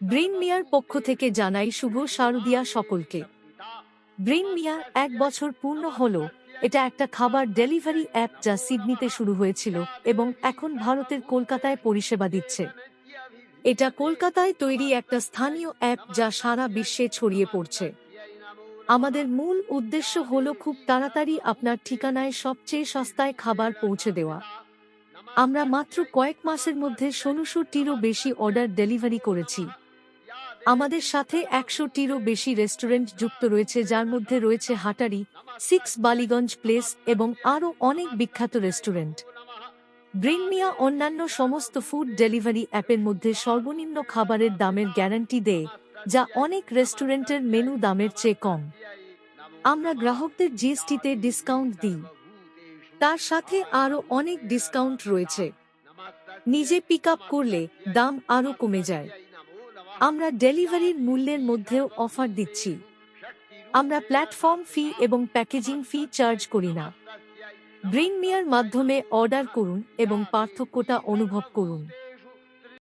Brin মিয়ার পক্ষ থেকে জানাই শুভ শারদিয়া সকলকে। ব্রিন মিয়া এক বছর পূর্ণ হল, এটা একটা খাবার ডেলিভারি অ্যাপ যা সিডনিতে শুরু হয়েছিল এবং এখন ভারতের কলকাতায় পরিষেবা দিচ্ছে। এটা কলকাতায় তৈরি একটা স্থানীয় অ্যাপ যা সারা বিশ্বে ছড়িয়ে পড়ছে। আমাদের মূল উদ্দেশ্য হল খুব তাড়াতাড়ি আপনার ঠিকানায় সবচেয়ে সস্তায় খাবার পৌঁছে দেওয়া। আমরা মাত্র কয়েক মাসের মধ্যে ষোলোশোটিরও বেশি অর্ডার ডেলিভারি করেছি। আমাদের সাথে একশোটিরও বেশি রেস্টুরেন্ট যুক্ত রয়েছে, যার মধ্যে রয়েছে হাটারি, সিক্স বালিগঞ্জ প্লেস এবং আরও অনেক বিখ্যাত রেস্টুরেন্ট। ব্রিংমিয়া অন্যান্য সমস্ত ফুড ডেলিভারি অ্যাপের মধ্যে সর্বনিম্ন খাবারের দামের গ্যারান্টি দেয়, যা অনেক রেস্টুরেন্টের মেনু দামের চেয়ে কম। আমরা গ্রাহকদের জিএসটিতে ডিসকাউন্ট দিই। তার সাথে আরও অনেক ডিসকাউন্ট রয়েছে। নিজে পিক করলে দাম আরও কমে যায়। আমরা ডেলিভারির মূল্যের মধ্যেও অফার দিচ্ছি। আমরা প্ল্যাটফর্ম ফি এবং প্যাকেজিং ফি চার্জ করি না। ব্রিং মিয়ার মাধ্যমে অর্ডার করুন এবং পার্থক্যটা অনুভব করুন।